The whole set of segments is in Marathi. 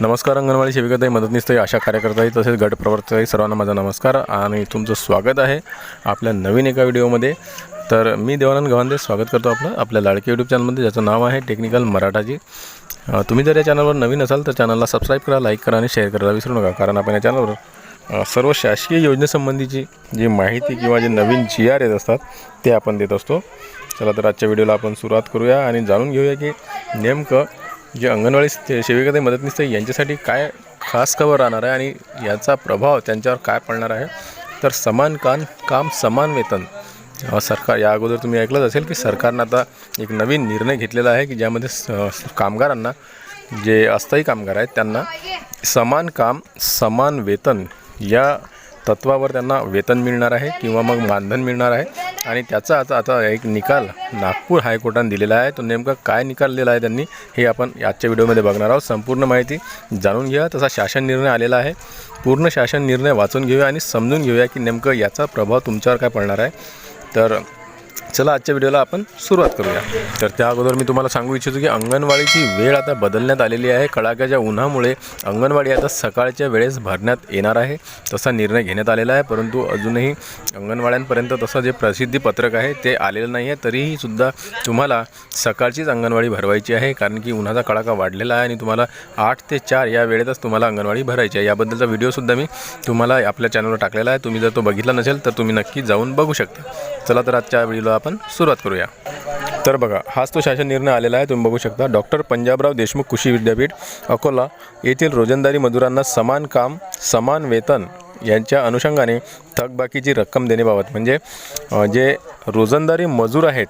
नमस्कार अंगणवाडी सेविकाताई मदतनीसताई आशा कार्यकर्ताई तसेच गट प्रवर्तकाई सर्वांना माझा नमस्कार आणि तुमचं स्वागत आहे आपल्या नवीन एका व्हिडिओमध्ये. तर मी देवानंद गव्हांदे स्वागत करतो आपलं आपल्या लाडके यूट्यूब चॅनलमध्ये ज्याचं नाव आहे टेक्निकल मराठाजी. तुम्ही जर या चॅनलवर नवीन असाल तर चॅनलला सबस्क्राईब करा लाईक करा आणि शेअर करायला विसरू नका. कारण आपण या चॅनलवर सर्व शासकीय योजनेसंबंधीची जी माहिती किंवा जे नवीन जी आर येत असतात ते आपण देत असतो. चला तर आजच्या व्हिडिओला आपण सुरुवात करूया आणि जाणून घेऊया की नेमकं जे अंगणवाडी से- सेविका मदतनीस यांच्यासाठी काय खास खबर राहणार आहे आणि याचा प्रभाव त्यांच्यावर काय पडणार आहे? तर समान कान काम समान वेतन सरकार या अगोदर तुम्ही ऐकलंच असेल की सरकारनं आता एक नवीन निर्णय घेतलेला आहे की ज्यामध्ये स- कामगारांना जे अस्थायी कामगार आहेत त्यांना समान काम समान वेतन या तत्वावर त्यांना वेतन मिळणार आहे किंवा मग मानधन मिळणार आहे. आणि त्याचा आता आता एक निकाल नागपूर हायकोर्टाने दिलेला आहे. तो नेमका काय निकाल दिला आहे त्यांनी हे आपण आजच्या व्हिडिओमध्ये बघणार आहोत. संपूर्ण माहिती जाणून घ्या. तसा शासन निर्णय आलेला आहे. पूर्ण शासन निर्णय वाचून घेऊया आणि समजून घेऊया की नेमकं याचा प्रभाव तुमच्यावर काय पडणार आहे. तर चला आजच्या व्हिडिओला आपण सुरुवात करूया. तर त्या अगोदर मी तुम्हाला सांगू इच्छितो की अंगणवाडीची वेळ आता बदलण्यात आलेली आहे. कडाक्याच्या उन्हामुळे अंगणवाडी आता सकाळच्या वेळेस भरण्यात येणार आहे. तसा निर्णय घेण्यात आलेला आहे परंतु अजूनही अंगणवाड्यांपर्यंत तसं जे प्रसिद्धी पत्रक आहे ते आलेलं नाही आहे तरीही सुद्धा तुम्हाला सकाळचीच अंगणवाडी भरवायची आहे कारण की उन्हाचा कडाका वाढलेला आहे आणि तुम्हाला आठ ते चार या वेळेतच तुम्हाला अंगणवाडी भरायची आहे. याबद्दलचा व्हिडिओसुद्धा मी तुम्हाला आपल्या चॅनलवर टाकलेला आहे. तुम्ही जर तो बघितला नसेल तर तुम्ही नक्की जाऊन बघू शकता. चला तर आजच्या व्हिडिओला आपण सुरुवात करूया. तर बघा हाच तो शासन निर्णय आलेला आहे तुम्ही बघू शकता. डॉक्टर पंजाबराव देशमुख कृषी विद्यापीठ अकोला येथील रोजंदारी मजुरांना समान काम समान वेतन यांच्या अनुषंगाने थकबाकीची रक्कम देण्याबाबत. म्हणजे जे रोजंदारी मजूर आहेत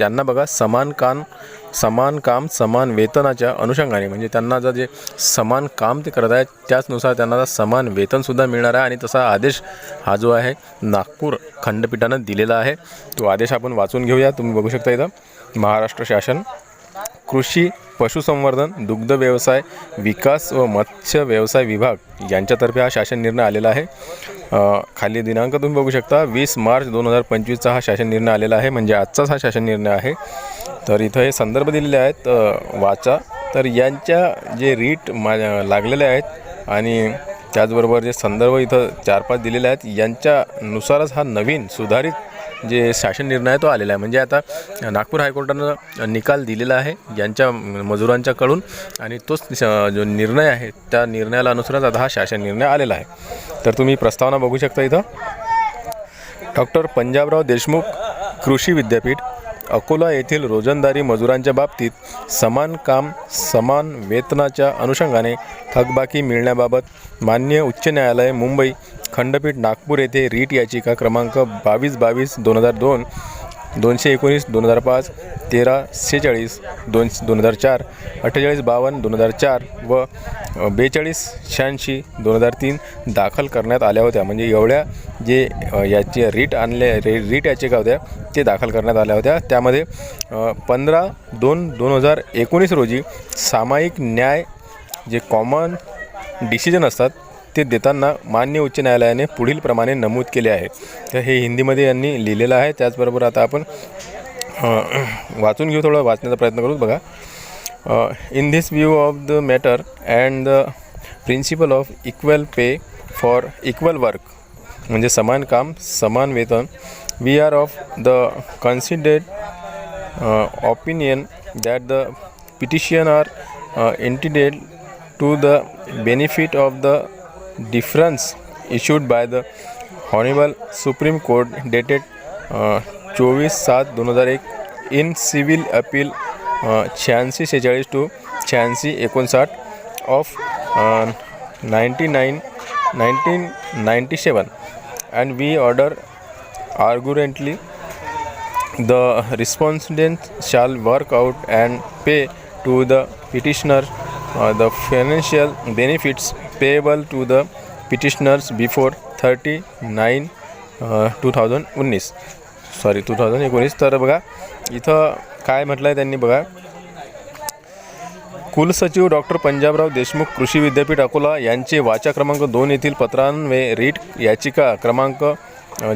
त्यांना बघा समान काम समान काम समान वेतनाच्या अनुषंगाने. म्हणजे त्यांना जर जे समान काम ते करत आहेत त्याचनुसार त्यांना समान वेतनसुद्धा मिळणार आहे आणि तसा आदेश हा जो आहे नागपूर खंडपीठानं दिलेला आहे. तो आदेश आपण वाचून घेऊया. तुम्ही बघू शकता इथं महाराष्ट्र शासन कृषी पशुसंवर्धन दुग्ध व्यवसाय विकास व मत्स्य व्यवसाय विभाग यांच्यातर्फे हा शासन निर्णय आलेला आहे. खाली दिनांक तुम्ही बघू शकता वीस मार्च दोन हजार पंचवीसचा हा शासन निर्णय आलेला आहे म्हणजे आजचाच हा शासन निर्णय आहे. तर इथं हे संदर्भ दिलेले आहेत वाचा. तर यांच्या जे रीट मा लागलेले आहेत आणि त्याचबरोबर जे संदर्भ इथं चार पाच दिलेले आहेत यांच्यानुसारच हा नवीन सुधारित जे शासन निर्णय आहे तो आलेला आहे. म्हणजे आता नागपूर हायकोर्टानं निकाल दिलेला आहे यांच्या मजुरांच्याकडून आणि तोच जो निर्णय आहे त्या निर्णयाला अनुसारच आता हा शासन निर्णय आलेला आहे. तर तुम्ही प्रस्तावना बघू शकता इथं. डॉक्टर पंजाबराव देशमुख कृषी विद्यापीठ अकोला येथील रोजंदारी मजुरांच्या बाबतीत समान काम समान वेतनाच्या अनुषंगाने थकबाकी मिळण्याबाबत मान्य उच्च न्यायालय मुंबई खंडपीठ नागपूर येथे रीट याचिका क्रमांक बावीस बावीस दोन हजार दोन दोनशे एकोणीस दोन हजार पाच तेरा सेहेचाळीस दोन दोन हजार चार अठ्ठेचाळीस बावन्न दोन हजार चार व बेचाळीस शहाऐंशी दोन हजार तीन दाखल करण्यात आल्या होत्या. म्हणजे एवढ्या जे याचे रीट आणले रे रीट याचिका होत्या ते दाखल करण्यात आल्या होत्या. त्यामध्ये पंधरा दोन दोन हजार एकोणीस रोजी सामायिक न्याय जे कॉमन डिसिजन असतात ते देताना मान्य उच्च न्यायालयाने पुढील प्रमाणे नमूद केले आहे. तर हे हिंदीमध्ये यांनी लिहिलेलं आहे. त्याचबरोबर आता आपण वाचून घेऊ थोडं वाचण्याचा प्रयत्न करू बघा. In this view of the matter and the principle of equal pay for equal work म्हणजे समान काम समान वेतन we are of the considered opinion that the petitioner are entitled to the benefit of the difference issued by the honourable Supreme Court dated चोवीस सात दोन हजार एक इन सिव्हिल अपील शहाऐंशी सेहेचाळीस टू शहाऐंशी एकोणसाठ of ninety nine nineteen ninety seven and we order accordingly the respondent shall work out and pay to the petitioner the financial benefits payable to the petitioners before thirty nine two thousand उन्नीस सॉरी टू थाउजंड एकोणीस तर बघा इथं काय म्हटलं आहे त्यांनी बघा. कुलसचिव डॉक्टर पंजाबराव देशमुख कृषी विद्यापीठ अकोला यांचे वाचा क्रमांक दोन येथील पत्रांवे रीट याचिका क्रमांक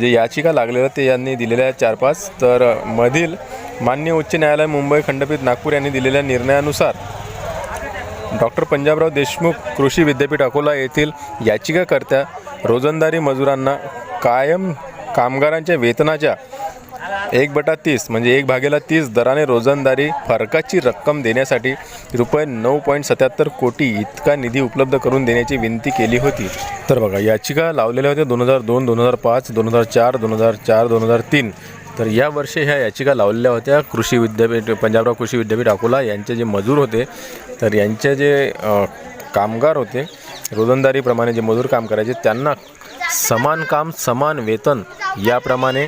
जे याचिका लागलेलं ते यांनी दिलेल्या आहेत चार पाच तर मधील मान्य उच्च न्यायालय मुंबई खंडपीठ नागपूर यांनी दिलेल्या निर्णयानुसार डॉक्टर पंजाबराव देशमुख कृषी विद्यापीठ अकोला येथील याचिकाकर्त्या रोजंदारी मजुरांना कायम कामगारांच्या वेतनाच्या एक बटा तीस म्हणजे एक भागेला तीस दराने रोजंदारी फरकाची रक्कम देण्यासाठी रुपये नऊ पॉईंट सत्याहत्तर कोटी इतका निधी उपलब्ध करून देण्याची विनंती केली होती. तर बघा याचिका लावलेल्या होत्या दोन हजार दोन दोन हजार पाच दोन हजार चार दोन हजार चार दोन हजार तीन. तर या वर्षी ह्या याचिका लावलेल्या होत्या. कृषी विद्यापीठ पंजाबराव कृषी विद्यापीठ अकोला यांचे जे मजूर होते तर यांचे जे कामगार होते रोजंदारीप्रमाणे जे मजूर काम करायचे त्यांना समान काम समान वेतन याप्रमाणे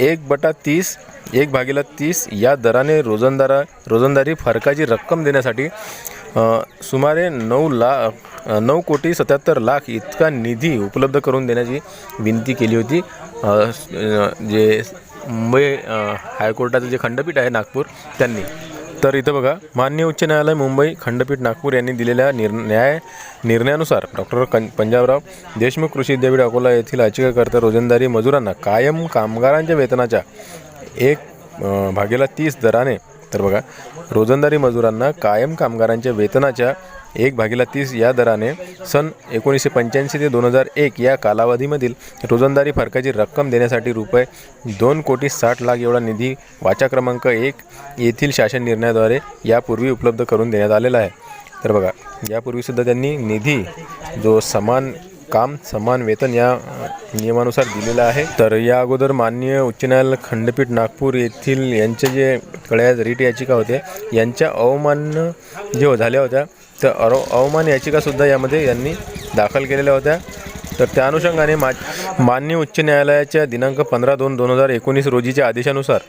एक बटा तीस एक भागीला तीस या दराने रोजंदारा रोजंदारी फरकाची रक्कम देण्यासाठी सुमारे नऊ लाख नऊ कोटी सत्याहत्तर लाख इतका निधी उपलब्ध करून देण्याची विनंती केली होती. जे मुंबई हायकोर्टाचं जे खंडपीठ आहे नागपूर त्यांनी. तर इथं बघा मान्य उच्च न्यायालय मुंबई खंडपीठ नागपूर यांनी दिलेल्या निर न्याय निर्णयानुसार डॉक्टर कं पंजाबराव देशमुख कृषी विद्यापीठ अकोला येथील याचिकाकर्ता रोजंदारी मजुरांना कायम कामगारांच्या वेतनाच्या एक भागेला तीस दराने तर बघा रोजंदारी मजुरांना कायम कामगारांच्या वेतनाच्या एक भागीला तीस या दराने सन एकोणीसशे पंच्याऐंशी ते दोन हजार एक या कालावधीमधील रोजंदारी फरकाची रक्कम देण्यासाठी रुपये दोन कोटी साठ लाख एवढा निधी वाचा क्रमांक एक येथील शासन निर्णयाद्वारे यापूर्वी उपलब्ध करून देण्यात आलेला आहे. तर बघा यापूर्वीसुद्धा त्यांनी निधी जो समान काम समान वेतन या नियमानुसार दिलेलं आहे. तर या अगोदर माननीय उच्च न्यायालय खंडपीठ नागपूर येथील यांचे जे कळ्या रिट याचिका होते यांच्या अवमान जे झाल्या होत्या तर अरो अवमान याचिकासुद्धा यामध्ये यांनी दाखल केलेल्या होत्या. तर त्या अनुषंगाने मा मान्य उच्च न्यायालयाच्या दिनांक पंधरा दोन दोन हजार एकोणीस रोजीच्या आदेशानुसार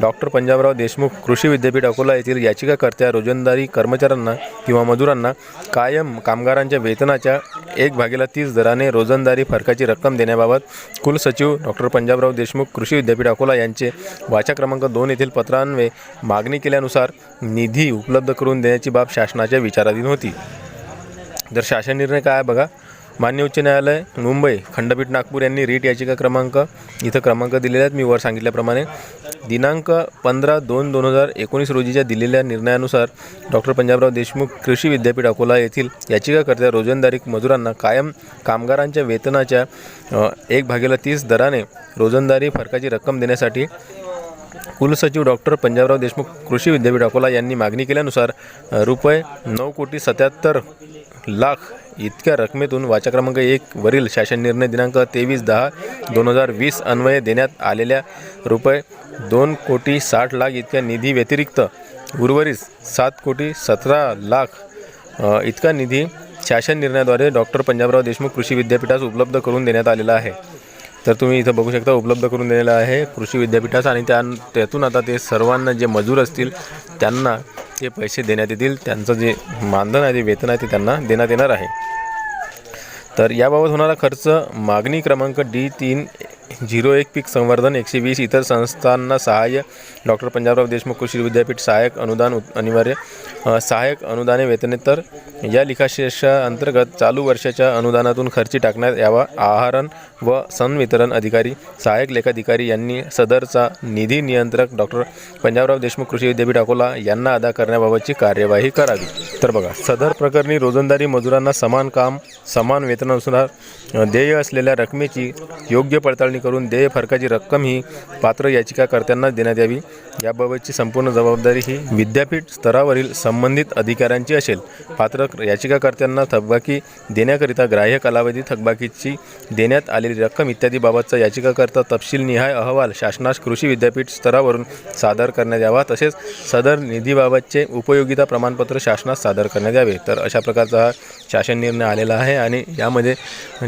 डॉक्टर पंजाबराव देशमुख कृषी विद्यापीठ अकोला येथील याचिकाकर्त्या रोजंदारी कर्मचाऱ्यांना किंवा मजुरांना कायम कामगारांच्या वेतनाच्या एक भागीला तीस दराने रोजंदारी फरकाची रक्कम देण्याबाबत कुलसचिव डॉक्टर पंजाबराव देशमुख कृषी विद्यापीठ अकोला यांचे वाचा क्रमांक दोन येथील पत्रान्वये मागणी केल्यानुसार निधी उपलब्ध करून देण्याची बाब शासनाच्या विचाराधीन होती. जर शासन निर्णय काय आहे बघा. मान्य उच्च न्यायालय मुंबई खंडपीठ नागपूर यांनी रीट याचिका क्रमांक इथं क्रमांक दिलेले आहेत. मी वर सांगितल्याप्रमाणे दिनांक पंधरा दोन दोन हजार एकोणीस रोजीच्या दिलेल्या निर्णयानुसार डॉक्टर पंजाबराव देशमुख कृषी विद्यापीठ अकोला येथील याचिकाकर्त्या रोजंदारी मजुरांना कायम कामगारांच्या वेतनाच्या एक भागेला तीस दराने रोजंदारी फरकाची रक्कम देण्यासाठी कुलसचिव डॉक्टर पंजाबराव देशमुख कृषी विद्यापीठ अकोला यांनी मागणी केल्यानुसार रुपये नऊ कोटी सत्याहत्तर लाख इतक्या रकमेतून वाचा क्रमांक एक वरील शासन निर्णय दिनांक तेवीस दहा दोन हजार वीस अन्वये देण्यात आलेल्या रुपये दोन कोटी साठ लाख इतक्या निधी व्यतिरिक्त उर्वरित सात कोटी सतरा लाख इतका निधी शासन निर्णयाद्वारे डॉक्टर पंजाबराव देशमुख कृषी विद्यापीठास उपलब्ध करून देण्यात आलेला आहे. तर तुम्ही इथं बघू शकता उपलब्ध करून दिलेलं आहे कृषी विद्यापीठास आणि त्या त्यातून आता ते सर्वांना जे मजूर असतील त्यांना ते पैसे देण्यात येतील त्यांचं जे मानधन आहे ते वेतन आहे ते त्यांना देण्यात येणार आहे. तर याबाबत होणारा खर्च मागणी क्रमांक डी तीन झिरो एक पीक संवर्धन एकशे वीस इतर संस्थांना सहाय्य. डॉक्टर पंजाबराव देशमुख कृषी विद्यापीठ सहाय्यक अनुदान अनिवार्य. सहाय्यक अनुदाने वेतनेतर या लिखाशेषाअंतर्गत चालू वर्षाच्या अनुदानातून खर्ची टाकण्यात यावा. आहारण व संवितरण अधिकारी सहाय्यक लेखाधिकारी यांनी सदरचा निधी नियंत्रक डॉक्टर पंजाबराव देशमुख कृषी विद्यापीठ अकोला यांना अदा करण्याबाबतची कार्यवाही करावी. तर बघा सदर प्रकरणी रोजंदारी मजुरांना समान काम समान वेतनानुसार अ, देय असलेल्या रकमेची योग्य पडताळणी करून देय फरकाची रक्कम ही पात्र याचिकाकर्त्यांना देण्यात यावी. याबाबतची संपूर्ण जबाबदारी ही विद्यापीठ स्तरावरील संबंधित अधिकाऱ्यांची असेल. पात्र याचिकाकर्त्यांना थकबाकी देण्याकरिता ग्राह्य कालावधी थकबाकीची देण्यात आलेली रक्कम इत्यादी बाबतचा याचिकाकर्ता तपशील निहाय अहवाल शासनास कृषी विद्यापीठ स्तरावरून सादर करण्यात यावा तसेच सदर निधीबाबतचे उपयोगिता प्रमाणपत्र शासनास सादर करण्यात यावे. तर अशा प्रकारचा हा शासन निर्णय आलेला आहे आणि यामध्ये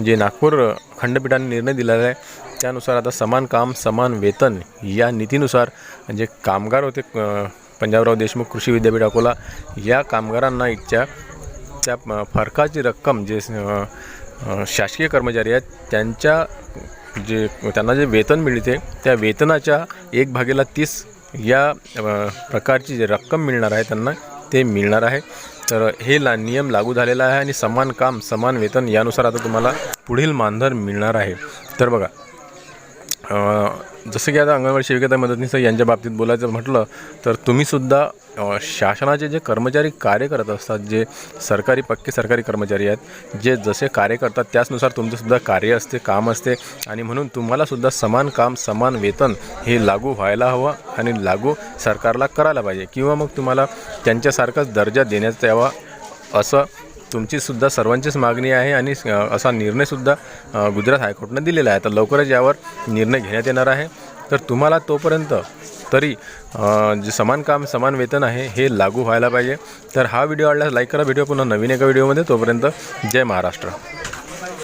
जे नागपूर खंडपीठाने निर्णय दिलेला आहे त्यानुसार आता समान काम समान वेतन या नीतीनुसार जे कामगार होते पंजाबराव देशमुख कृषी विद्यापीठ अकोला या कामगारांना इथच्या त्या फरकाची रक्कम जे शासकीय कर्मचारी आहेत त्यांच्या जे त्यांना जे वेतन मिळते त्या वेतनाच्या एक भागेला तीस या प्रकारची जे रक्कम मिळणार आहे त्यांना ते मिळणार आहे. तर हे ला नियम लागू झालेला आहे आणि समान काम समान वेतन यानुसार आता तुम्हाला पुढील मानधन मिळणार आहे. तर बघा जसं की आता अंगणवाडी सेविका मदतनीस यांच्या बाबतीत बोलायचं म्हटलं तर तुम्हीसुद्धा शासनाचे जे कर्मचारी कार्य करत असतात जे सरकारी पक्के सरकारी कर्मचारी आहेत जे जसे कार्य करतात त्याचनुसार तुमचंसुद्धा कार्य असते काम असते आणि म्हणून तुम्हालासुद्धा समान काम समान वेतन हे लागू व्हायला हवं आणि लागू सरकारला करायला पाहिजे. किंवा मग तुम्हाला त्यांच्यासारखाच दर्जा देण्यात यावा असं तुमचीसुद्धा सर्वांचीच मागणी आहे आणि असा निर्णयसुद्धा गुजरात हायकोर्टनं दिलेला आहे. तर लवकरच यावर निर्णय घेण्यात येणार आहे. तर तुम्हाला तोपर्यंत तरी जे समान काम समान वेतन आहे हे लागू व्हायला पाहिजे. तर हा व्हिडिओ आवडल्यास लाईक करा. व्हिडिओ पुन्हा नवीन एका व्हिडिओमध्ये. तोपर्यंत जय महाराष्ट्र.